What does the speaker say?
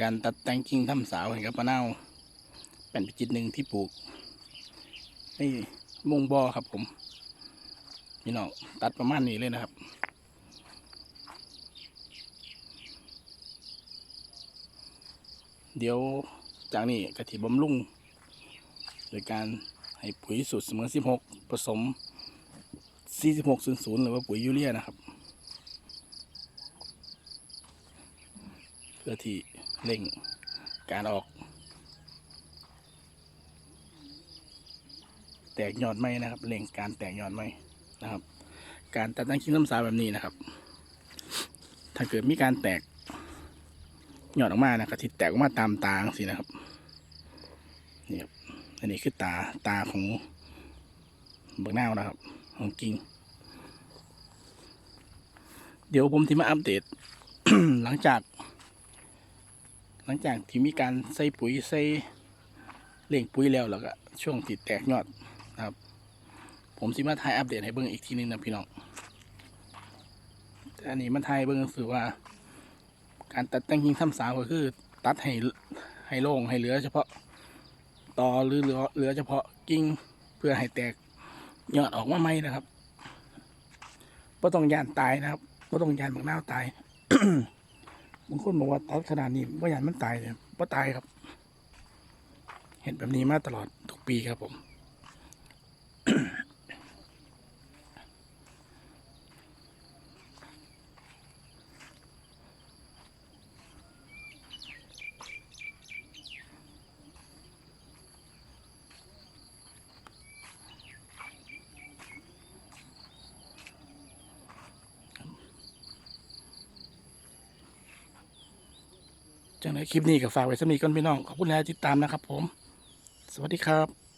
การตัดแต่งกิ่งทำสาวให้กับมะนาวเป็นพิจิตหนึ่งที่ปลูกในมุงบอครับผมพี่น้องตัดประมาณนี้เลยนะครับเดี๋ยวจากนี้กะทิบำรุงโดยการให้ปุ๋ยสูตรเสมอ 16 ผสม 4600 หรือว่าปุ๋ยยูเรียนะครับ เพื่อที่ เร่งการออก แตกยอดไม้นะครับเร่งการแตกยอดไม้นะครับ การตัดตั้งชิ้นน้ำสาแบบนี้นะครับ ถ้าเกิดมีการแตกยอดออกมานะครับที่แตกออกมาตามตาสินะครับนี่ครับอันนี้คือตาตาของบักนาวนะครับ ของกิ่งเดี๋ยวผมที่มาอัปเดต หลังจาก ลังจากที่มีการใส่ปุ๋ยใส่เล่งปุ๋ยแล้วแล้วก็ช่วงติดแตกยอดนะครับ ผมสิมาถ่ายอัปเดตให้เบิ่งอีกทีนึงนะพี่น้องอันนี้มันถ่ายให้เบิ่งก็คือว่า การตัดแต่งกิ่งทำสาวก็คือ ตัดให้ให้โล่งให้เหลือ เฉพาะตอหรือเหลือเหลือเฉพาะกิ่งเพื่อให้แตกยอดออกมาใหม่นะครับไ่ต้องยานตายนะครับไ่ต้องยานบักนาตาย บางคนบอกว่าตัดขนาดนี้ว่ายานมันตายเลยว่าตายครับ เห็นแบบนี้มาตลอดทุกปีครับผม จังไรคลิปนี้ก็ฝากไว้สมีก่อนพี่น้องขอบคุณแล้วที่ติดตามนะครับผม สวัสดีครับ